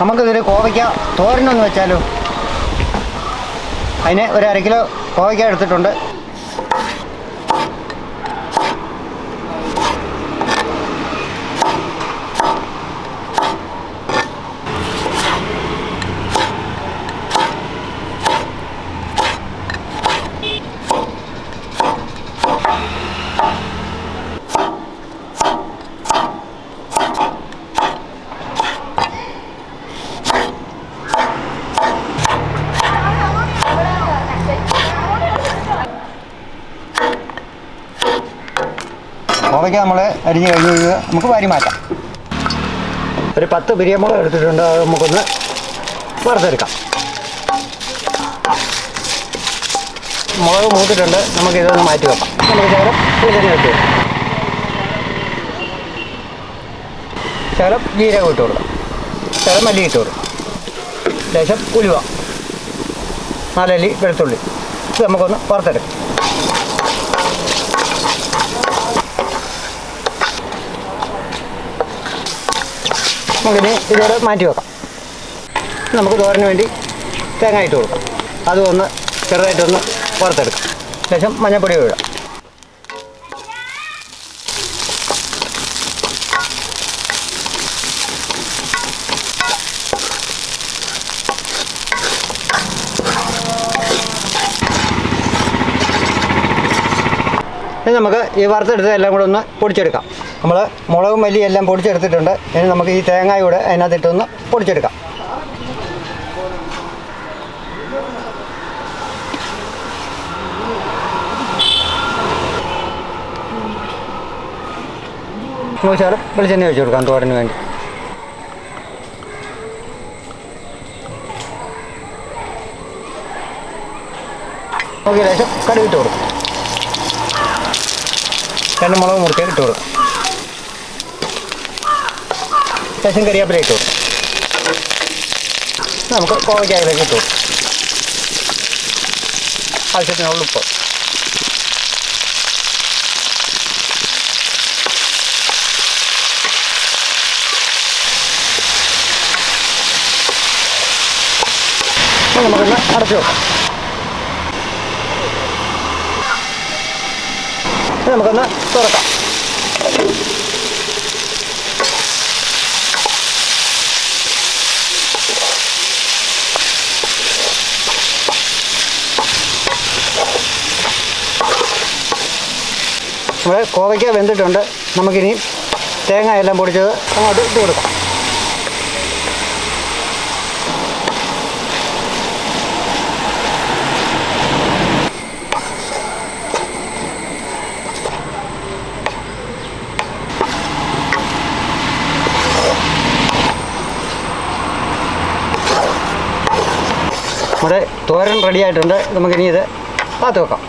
നമുക്കിതൊരു കോവയ്ക്ക തോരനൊന്ന് വെച്ചാലോ? അതിന് ഒരു അര കിലോ കോവയ്ക്ക എടുത്തിട്ടുണ്ട്. കോവയ്ക്ക നമ്മൾ അരിഞ്ഞ് കഴിഞ്ഞ് കഴിഞ്ഞാൽ നമുക്ക് വാരി മാറ്റാം. ഒരു പത്ത് ബിരിയാമുളക് എടുത്തിട്ടുണ്ട് അത് നമുക്കൊന്ന് വറുത്തെടുക്കാം. മുളക് മൂത്തിട്ടുണ്ട് നമുക്ക് ഇതൊന്ന് മാറ്റി വെക്കാം. നമുക്ക് ശകലം വെളിച്ചെണ്ണ ഇട്ട് ശകലം ജീരകം ഇട്ട് കൊടുക്കാം. ശകലം മല്ലി ഇട്ട് കൊടുക്കാം. ലേശം ഉലുവ നാലല്ലി വെളുത്തുള്ളി. ഇത് നമുക്കൊന്ന് വറുത്തെടുക്കാം. നമുക്കിനി ഇതോടെ മാറ്റി വെക്കാം. നമുക്ക് തോരന് വേണ്ടി തേങ്ങ ഇട്ട് കൊടുക്കാം. അതും ഒന്ന് ചെറുതായിട്ടൊന്ന് വറുത്തെടുക്കാം. ശേഷം മഞ്ഞപ്പൊടി ഇടാം നമുക്ക് ഈ വറുത്തെടുത്ത എല്ലാം കൂടെ ഒന്ന് പൊടിച്ചെടുക്കാം. നമ്മൾ മുളകും മല്ലിയും എല്ലാം പൊടിച്ചെടുത്തിട്ടുണ്ട്. ഇനി നമുക്ക് ഈ തേങ്ങ കൂടെ അതിനകത്തിട്ടൊന്ന് പൊടിച്ചെടുക്കാം. ശകലം വെളിച്ചെണ്ണ ഒഴിച്ചു കൊടുക്കാം തോരന് വേണ്ടി. നോക്കിയ ലേശം കടുകിട്ട് കൊടുക്കും. രണ്ട് മുളക് മുറിച്ച് ഇട്ട് കൊടുക്കാം. ശേഷം കരിയാപ്പില ഇട്ട് നമുക്ക് കോവയ്ക്കായിലേക്ക് ഇട്ട് ആവശ്യത്തിനുള്ള ഉപ്പ്. നമുക്കൊന്ന് അടച്ചു വെക്കാം. നമുക്കൊന്ന് തുറക്കാം. കോവയ്ക്ക വെന്തിട്ടുണ്ട്. നമുക്കിനി തേങ്ങ എല്ലാം പൊടിച്ചത് അങ്ങോട്ട് ഇട്ട് കൊടുക്കാം. നമ്മുടെ തോരൻ റെഡി ആയിട്ടുണ്ട്. നമുക്കിനി ഇത് കാത്തു വെക്കാം.